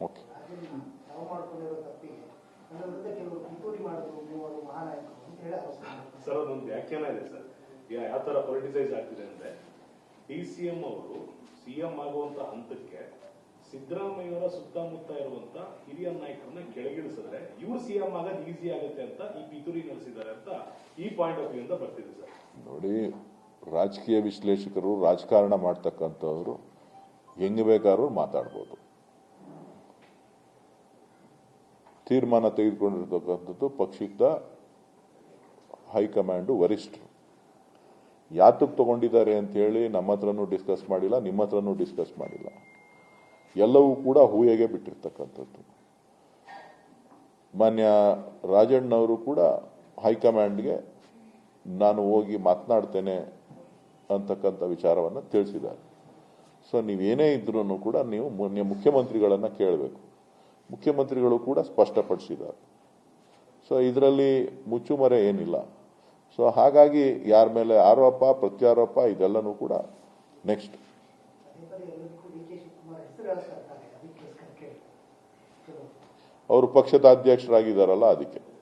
Okay. Sir ಅದೊಂದು ವ್ಯಾಖ್ಯಾನ ಇದೆ ಸರ್. ಈಗ ಯಾವ ತರ ಪೊಲಿಟಿಸೈಸ್ ಆಗ್ತಿದೆ ಅಂದ್ರೆ ಡಿ ಸಿ ಎಂ ಅವರು ಸಿಎಂ ಆಗುವಂತ ಹಂತಕ್ಕೆ ಸಿದ್ದರಾಮಯ್ಯವರ ಸುತ್ತಮುತ್ತ ಇರುವಂತ ಹಿರಿಯ ನಾಯಕರನ್ನ ಕೆಳಗಿಳಿಸಿದ್ರೆ ಇವ್ರು ಸಿಎಂ ಆಗೋದು ಈಸಿ ಆಗುತ್ತೆ ಅಂತ ಈ ಪಿತೂರಿ ನಡೆಸಿದ್ದಾರೆ ಅಂತ ಈ ಪಾಯಿಂಟ್ ಆಫ್ ವ್ಯೂ ಇಂದ ಬರ್ತಿದೆ ಸರ್. ನೋಡಿ ರಾಜಕೀಯ ವಿಶ್ಲೇಷಕರು ರಾಜಕಾರಣ ಮಾಡ್ತಕ್ಕಂಥವ್ರು ಹೆಂಗ್ ಬೇಕಾದ್ರೂ ಮಾತಾಡ್ಬೋದು. ತೀರ್ಮಾನ ತೆಗೆದುಕೊಂಡಿರ್ತಕ್ಕಂಥದ್ದು ಪಕ್ಷದ ಹೈಕಮಾಂಡು ವರಿಷ್ಠರು. ಯಾತಕ್ಕೆ ತಗೊಂಡಿದ್ದಾರೆ ಅಂತ ಹೇಳಿ ನಮ್ಮ ಹತ್ರನೂ ಡಿಸ್ಕಸ್ ಮಾಡಿಲ್ಲ ನಿಮ್ಮ ಹತ್ರನೂ ಡಿಸ್ಕಸ್ ಮಾಡಿಲ್ಲ. ಎಲ್ಲವೂ ಕೂಡ ಹೂಯೆಗೆ ಬಿಟ್ಟಿರ್ತಕ್ಕಂಥದ್ದು. ಮಾನ್ಯ ರಾಜಣ್ಣವರು ಕೂಡ ಹೈಕಮಾಂಡ್ಗೆ ನಾನು ಹೋಗಿ ಮಾತನಾಡ್ತೇನೆ ಅಂತಕ್ಕಂಥ ವಿಚಾರವನ್ನು ತಿಳಿಸಿದ್ದಾರೆ. ಸೊ, ನೀವೇನೇ ಇದ್ರೂ ಕೂಡ ನೀವು ಮುಖ್ಯಮಂತ್ರಿಗಳನ್ನು ಕೇಳಬೇಕು. ಮುಖ್ಯಮಂತ್ರಿಗಳು ಕೂಡ ಸ್ಪಷ್ಟಪಡಿಸಿದ್ದಾರೆ. ಸೊ ಇದರಲ್ಲಿ ಮುಚ್ಚುಮರೆ ಏನಿಲ್ಲ. ಸೊ ಹಾಗಾಗಿ ಯಾರ ಮೇಲೆ ಆರೋಪ ಪ್ರತ್ಯಾರೋಪ ಇದೆಲ್ಲನೂ ಕೂಡ ನೆಕ್ಸ್ಟ್ ಅವರು ಪಕ್ಷದ ಅಧ್ಯಕ್ಷರಾಗಿದ್ದಾರಲ್ಲ ಅದಕ್ಕೆ.